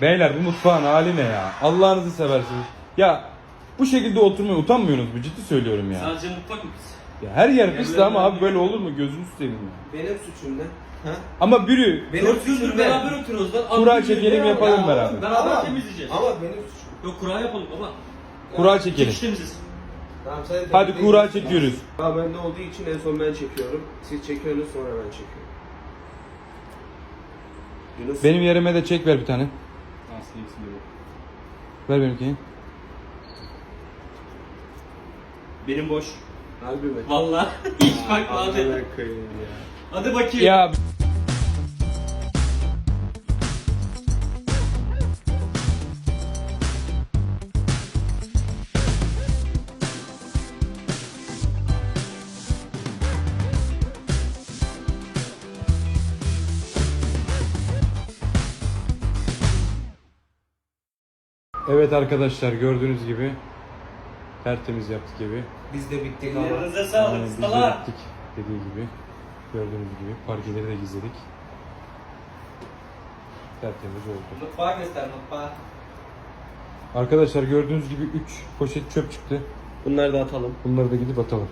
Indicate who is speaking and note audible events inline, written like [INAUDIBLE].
Speaker 1: Beyler bu mutfağın hali ne ya? Allah'ınızı seversiniz. Ya bu şekilde oturmaya utanmıyorsunuz mu? Ciddi söylüyorum ya.
Speaker 2: Sadece mutfak mı pis?
Speaker 1: ya her yer pis ama abi böyle olur mu? Gözünü seveyim ya.
Speaker 3: Benim suçum ne? Ha?
Speaker 1: Ama biri
Speaker 3: Benim suçum ne?
Speaker 2: beraber oturuyoruz lan.
Speaker 1: Kura
Speaker 2: Abi,
Speaker 1: çekelim,
Speaker 2: ya,
Speaker 1: yapalım
Speaker 2: ya,
Speaker 1: beraber.
Speaker 2: Beraber
Speaker 3: Ama-
Speaker 2: temizleyeceğiz.
Speaker 3: Ama benim suçum.
Speaker 2: Yok kura yapalım baba.
Speaker 1: kura çekelim.
Speaker 2: Çek temiziz.
Speaker 3: Tamam sen
Speaker 1: Hadi
Speaker 3: de-
Speaker 1: kura çekiyoruz.
Speaker 3: Ha bende olduğu için en son ben çekiyorum. Siz çekiyorsunuz sonra ben çekiyorum. Yunus.
Speaker 1: Benim yerime de çek ver bir tane.
Speaker 2: Baba?
Speaker 1: Ver benimkini.
Speaker 2: Benim boş.
Speaker 3: Harbi mi?
Speaker 2: Valla. [LAUGHS]
Speaker 3: Koyayım ya.
Speaker 2: Hadi bakayım.
Speaker 1: Ya Evet arkadaşlar gördüğünüz gibi tertemiz yaptık evi.
Speaker 3: Biz de bittik ama.
Speaker 2: Ellerinize
Speaker 1: Aynen,
Speaker 2: sağlık
Speaker 1: biz de
Speaker 2: ustalar.
Speaker 1: yaptık dediği gibi. Gördüğünüz gibi parkeleri de gizledik. Tertemiz oldu.
Speaker 2: Mutfağı göster mutfağı.
Speaker 1: Arkadaşlar gördüğünüz gibi 3 poşet çöp çıktı.
Speaker 3: Bunları da atalım.
Speaker 1: Bunları da gidip atalım.